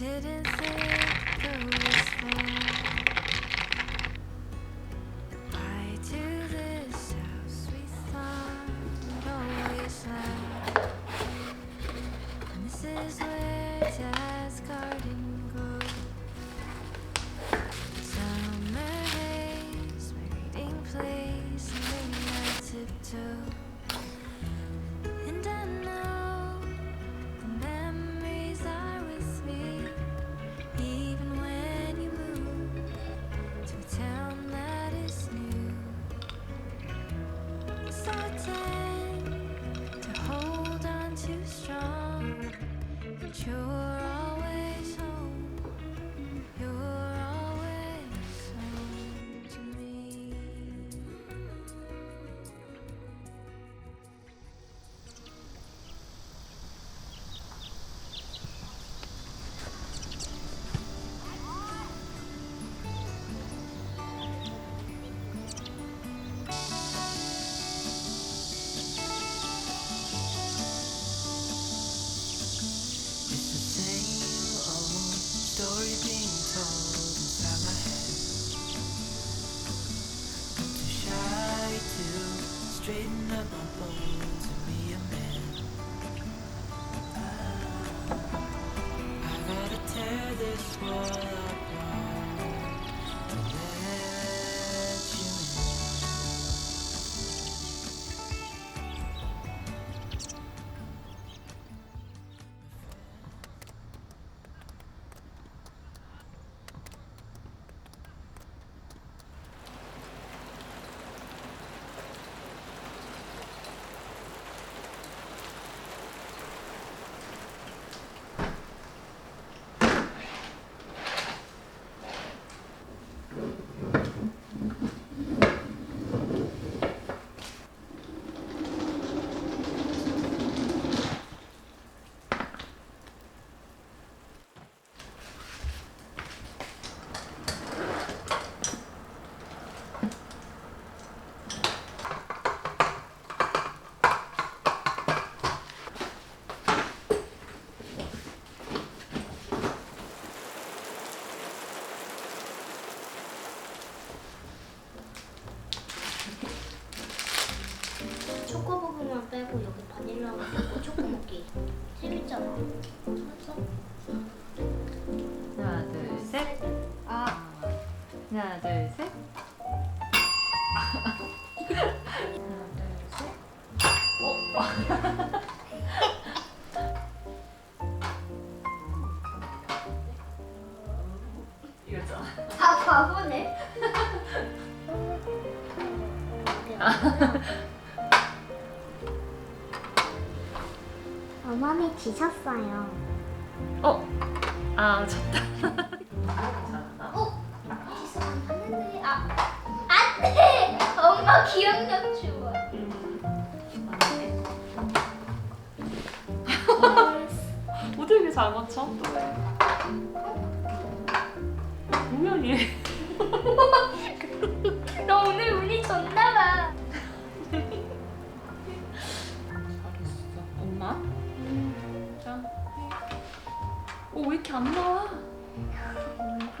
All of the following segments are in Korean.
hidden 하나 둘 셋. 아, 하나 둘 셋. 이거잖아. 아 바보네. 어머니 지셨어요. 어. 아 졌다. 어? 봤는데 아 안 돼. 엄마 기억력 좋아. 어떻게 이렇게 잘 맞춰? 얘? 너 오늘 운이 좋나 봐. 이렇게 안 나와? 뭔가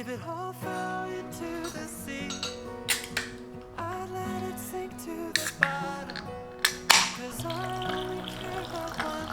if it all fell into the sea, I'd let it sink to the bottom. Cause I only care about one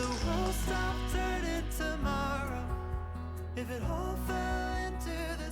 the world stopped turning tomorrow, if it all fell into the